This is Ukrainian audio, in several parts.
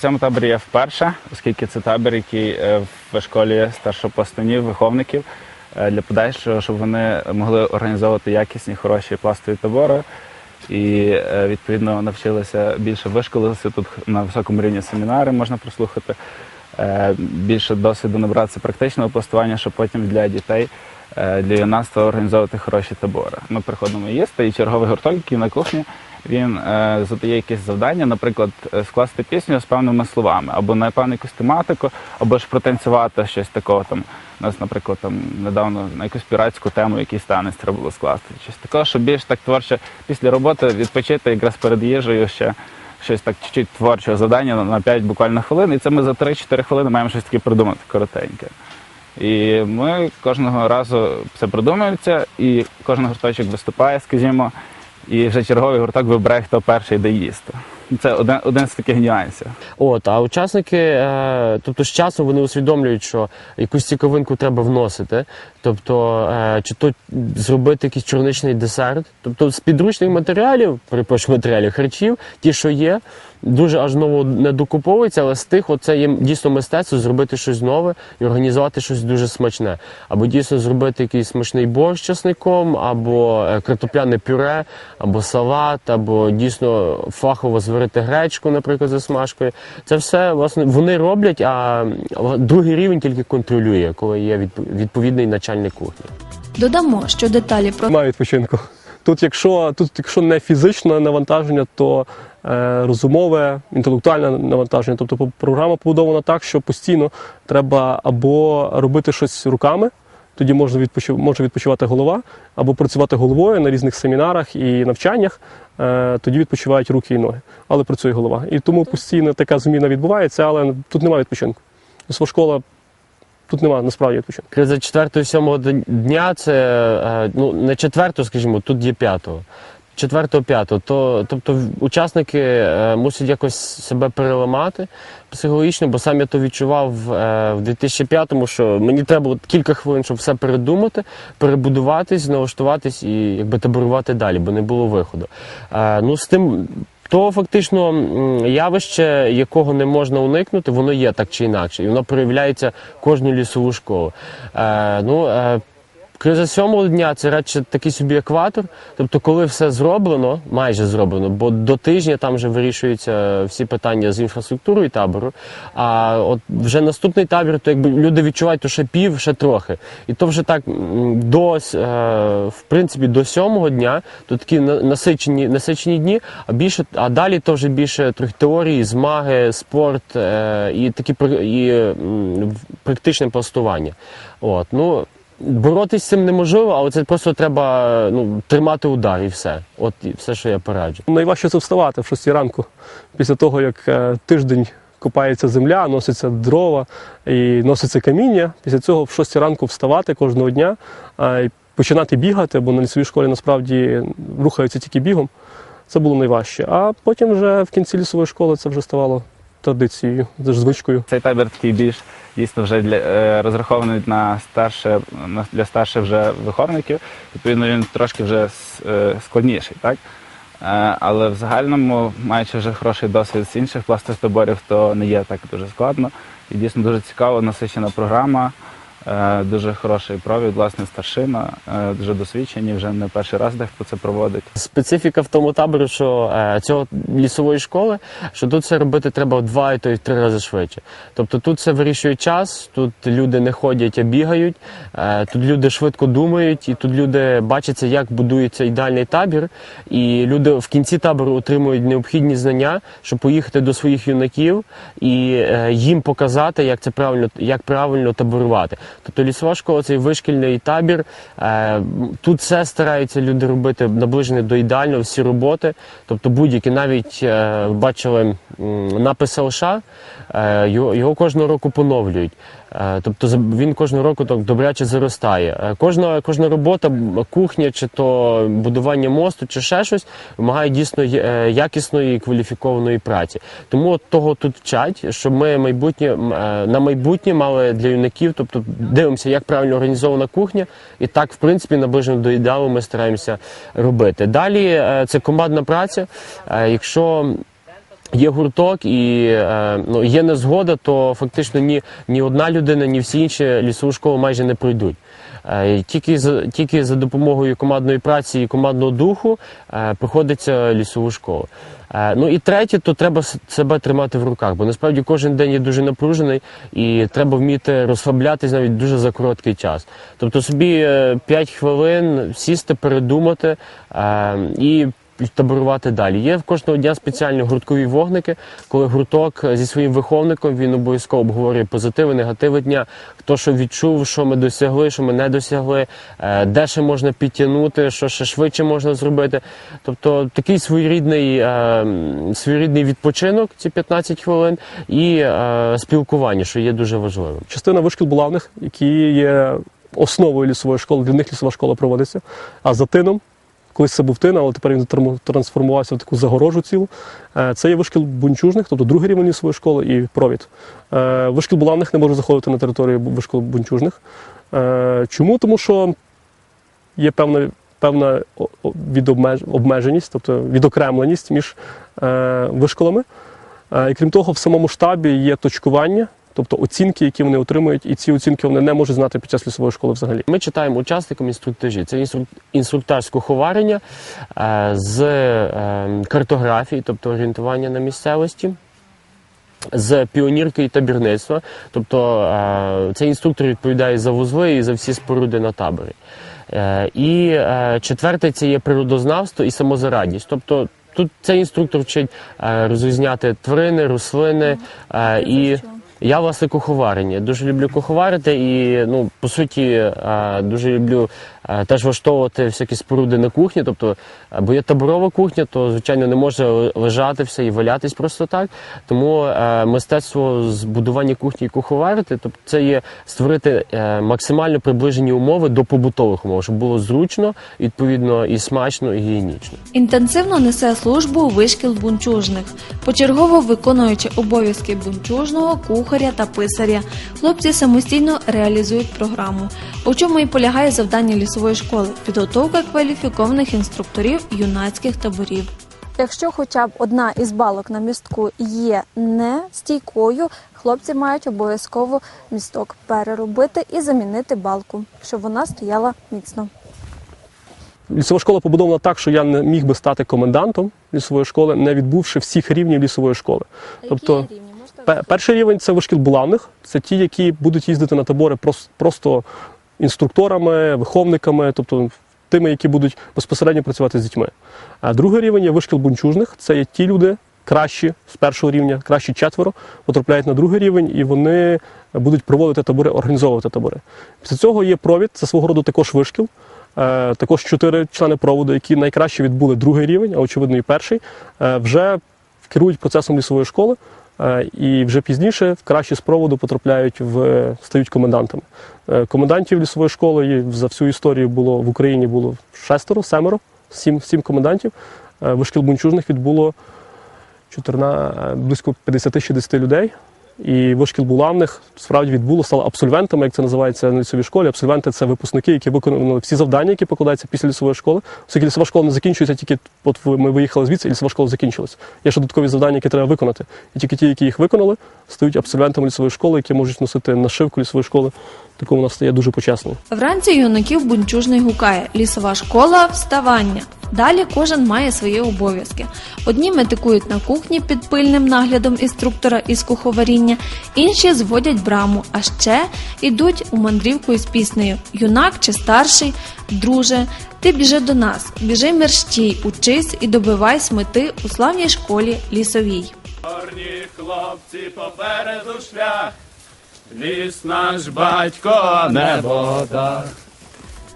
В цьому таборі я вперше, оскільки це табір, який е, в школі старшопластунів, виховників е, для подальшого, щоб вони могли організовувати якісні, хороші пластові табори. І е, відповідно навчилися більше вишколилися тут на високому рівні семінари можна прослухати. Більше досвіду набратися практичного пластування, щоб потім для дітей, для юнацтва організовувати хороші табори. Ми приходимо їсти, і черговий гурток, який на кухні, він е, задає якесь завдання, наприклад, е, скласти пісню з певними словами, або на певну якусь тематику, або ж протанцювати щось такого. Там у нас, наприклад, там недавно на якусь піратську тему, якийсь танець треба було скласти. Щось такого, щоб більш так творче після роботи відпочити якраз перед їжею ще. Щось так чуть-чуть творчого завдання на- на 5 буквально хвилин, і це ми за 3-4 хвилини маємо щось таке придумати коротеньке. І ми кожного разу це придумується, і кожен гурточок виступає, скажімо, і вже черговий гурток вибирає, хто перший доїсти. їсти. Це один, один з таких нюансів. От, а учасники, е, тобто з часом вони усвідомлюють, що якусь цікавинку треба вносити. Тобто, е, чи то зробити якийсь чорничний десерт. Тобто з підручних матеріалів, перепрошую, матеріалів, харчів, ті, що є, дуже аж ново не докуповується, але з тих оце є дійсно мистецтво зробити щось нове і організувати щось дуже смачне. Або дійсно зробити якийсь смачний борщ з часником, або е, картопляне пюре, або салат, або дійсно фахово зварити гречку, наприклад, за смажкою. Це все власне вони роблять, а другий рівень тільки контролює, коли є відповідний начальник кухні. Додамо, що деталі про Немає відпочинку. Тут, якщо, тут, якщо не фізичне навантаження, то е, розумове, інтелектуальне навантаження. Тобто по- програма побудована так, що постійно треба або робити щось руками, тоді можна може відпочивати голова, або працювати головою на різних семінарах і навчаннях, е, тоді відпочивають руки і ноги, але працює голова. І тому постійно така зміна відбувається, але тут немає відпочинку. Сво школа тут немає насправді відпочинку. Криза 4-7 дня це е, ну не 4, скажімо, тут є 5. 4-5, то тобто учасники е, мусять якось себе переламати психологічно, бо сам я то відчував е, в 2005-му, що мені треба було кілька хвилин, щоб все передумати, перебудуватись, налаштуватись і якби таборувати далі, бо не було виходу. Е, ну з тим. То фактично явище, якого не можна уникнути, воно є так чи інакше, і воно проявляється кожну лісову школу. Е, ну, е, Криза сьомого дня це радше такий собі екватор. Тобто, коли все зроблено, майже зроблено, бо до тижня там вже вирішуються всі питання з інфраструктурою табору. А от вже наступний табір, то якби люди відчувають, то ще пів, ще трохи. І то вже так до е, в принципі до сьомого дня, то такі на- насичені, насичені дні, а більше, а далі то вже більше трохи теорії, змаги, спорт е, і такі і практичне пластування. От, ну, Боротись з цим неможливо, але це просто треба ну, тримати удар і все. От і все, що я пораджу. Найважче це вставати в 6 ранку, після того, як е, тиждень копається земля, носиться дрова і носиться каміння. Після цього в 6 ранку вставати кожного дня і починати бігати, бо на лісовій школі насправді рухаються тільки бігом. Це було найважче. А потім вже в кінці лісової школи це вже ставало традицією, звичкою. Цей табір такий більш дійсно вже для е, розрахований на старше на для старших вже виховників. Відповідно, він трошки вже е, складніший, так? Е, але в загальному, маючи вже хороший досвід з інших пластих таборів, то не є так дуже складно. І дійсно дуже цікава, насичена програма. Е, Дуже хороший провід, власне, старшина, е, дуже досвідчені, вже не перший раз дехто це проводить. Специфіка в тому таборі, що е, цього лісової школи, що тут це робити треба в два і то й три рази швидше. Тобто тут це вирішує час, тут люди не ходять, а бігають, е, тут люди швидко думають, і тут люди бачаться, як будується ідеальний табір. І люди в кінці табору отримують необхідні знання, щоб поїхати до своїх юнаків і е, їм показати, як це правильно, як правильно таборувати. Тобто лісова школа цей вишкільний табір. Е, тут все стараються люди робити наближене до ідеального, всі роботи. Тобто будь-які навіть е, бачили напис ЛШ, е, його кожного року поновлюють. Е, Тобто він кожного року так добряче заростає. Е, Кожна, кожна робота, кухня, чи то будування мосту, чи ще щось, вимагає дійсно е, якісної і кваліфікованої праці. Тому от того тут вчать, щоб ми майбутнє на майбутнє мали для юнаків, тобто дивимося, як правильно організована кухня, і так, в принципі, наближено до ідеалу ми стараємося робити. Далі це командна праця. Якщо Є гурток і е, ну, є незгода, то фактично ні, ні одна людина, ні всі інші лісову школу майже не пройдуть. Е, Тільки за, тільки за допомогою командної праці і командного духу е, проходиться лісову школу. Е, Ну і третє, то треба себе тримати в руках, бо насправді кожен день є дуже напружений і треба вміти розслаблятись навіть дуже за короткий час. Тобто собі 5 хвилин сісти, передумати е, і таборувати далі. Є в кожного дня спеціальні гурткові вогники, коли гурток зі своїм виховником він обов'язково обговорює позитиви, негативи дня, хто що відчув, що ми досягли, що ми не досягли, е, де ще можна підтягнути, що ще швидше можна зробити. Тобто такий своєрідний, е, своєрідний відпочинок, ці 15 хвилин, і е, спілкування, що є дуже важливим. частина вишкіл булавних, які є основою лісової школи, для них лісова школа проводиться. А за тином, колись це був тин, але тепер він трансформувався в таку загорожу цілу. Е, Це є вишкіл бунчужних, тобто другий рівень лісової школи і провід. Е, Вишкіл булавних не може заходити на територію вишкіл бунчужних. Е, Чому? Тому що є певна. Певна обмеженість, тобто відокремленість між вишколами. І крім того, в самому штабі є точкування, тобто оцінки, які вони отримують, і ці оцінки вони не можуть знати під час лісової школи взагалі. Ми читаємо учасникам інструктажі. Це інструк... інструктаж з куховарення, е, з е, картографії, тобто орієнтування на місцевості. З піонірки і табірництва, тобто е, цей інструктор відповідає за вузли і за всі споруди на таборі. І четверте це є природознавство і самозарадність. Тобто тут цей інструктор вчить розрізняти тварини, рослини і. Я власне куховарення. Дуже люблю куховарити і ну по суті дуже люблю теж влаштовувати всякі споруди на кухні. Тобто, е, бо є таборова кухня, то звичайно не може лежати все і валятись просто так. Тому е, мистецтво збудування кухні і куховарити, тобто це є створити е, максимально приближені умови до побутових умов, щоб було зручно, відповідно і смачно, і гігієнічно. Інтенсивно несе службу вишкіл бунчужних, почергово виконуючи обов'язки бунчужного, кухаря та писаря. Хлопці самостійно реалізують програму. У чому і полягає завдання лісової школи підготовка кваліфікованих інструкторів юнацьких таборів. Якщо хоча б одна із балок на містку є не стійкою, хлопці мають обов'язково місток переробити і замінити балку, щоб вона стояла міцно. Лісова школа побудована так, що я не міг би стати комендантом лісової школи, не відбувши всіх рівнів лісової школи. Тобто, пе- перший рівень це вишкіл булавних, це ті, які будуть їздити на табори прос- просто інструкторами, виховниками, тобто тими, які будуть безпосередньо працювати з дітьми. А другий рівень є вишкіл бунчужних, це є ті люди. Кращі з першого рівня, кращі четверо потрапляють на другий рівень, і вони будуть проводити табори, організовувати табори. Після цього є провід, це свого роду також вишкіл. Е, Також чотири члени проводу, які найкраще відбули другий рівень, а очевидно і перший, е, вже керують процесом лісової школи. е, І вже пізніше кращі з проводу потрапляють в стають комендантами. Е, Комендантів лісової школи за всю історію було в Україні було шестеро, семеро, сім, сім комендантів. Е, Вишкіл бунчужних відбуло 14, близько 50-60 людей. І вишкіл булавних справді відбуло, стало абсолвентами, як це називається на лісовій школі. Абсолвенти це випускники, які виконали всі завдання, які покладаються після лісової школи. Оскільки лісова школа не закінчується тільки от ми виїхали звідси, і лісова школа закінчилась. Є ще додаткові завдання, які треба виконати. І тільки ті, які їх виконали, стають абсолвентами лісової школи, які можуть носити нашивку лісової школи. Такому вона стає дуже почесною. Вранці юнаків бунчужний гукає лісова школа вставання. Далі кожен має свої обов'язки. Одні метикують на кухні під пильним наглядом інструктора із куховаріння, інші зводять браму, а ще йдуть у мандрівку із піснею Юнак чи старший, друже, ти біжи до нас, біжи мерщій, учись і добивайся мети у славній школі лісовій. Чорні хлопці попереду шлях, ліс наш батько, небо дах.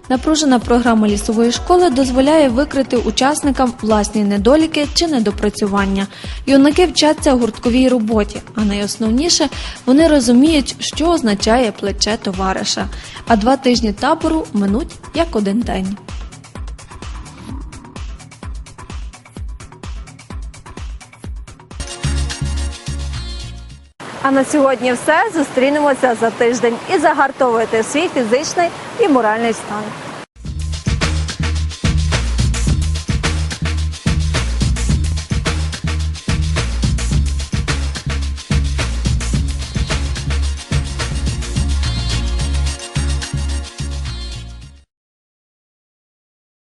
Напружена програма лісової школи дозволяє викрити учасникам власні недоліки чи недопрацювання. Юнаки вчаться гуртковій роботі, а найосновніше вони розуміють, що означає плече товариша. А два тижні табору минуть як один день. А на сьогодні все. Зустрінемося за тиждень і загартовуйте свій фізичний і моральний стан.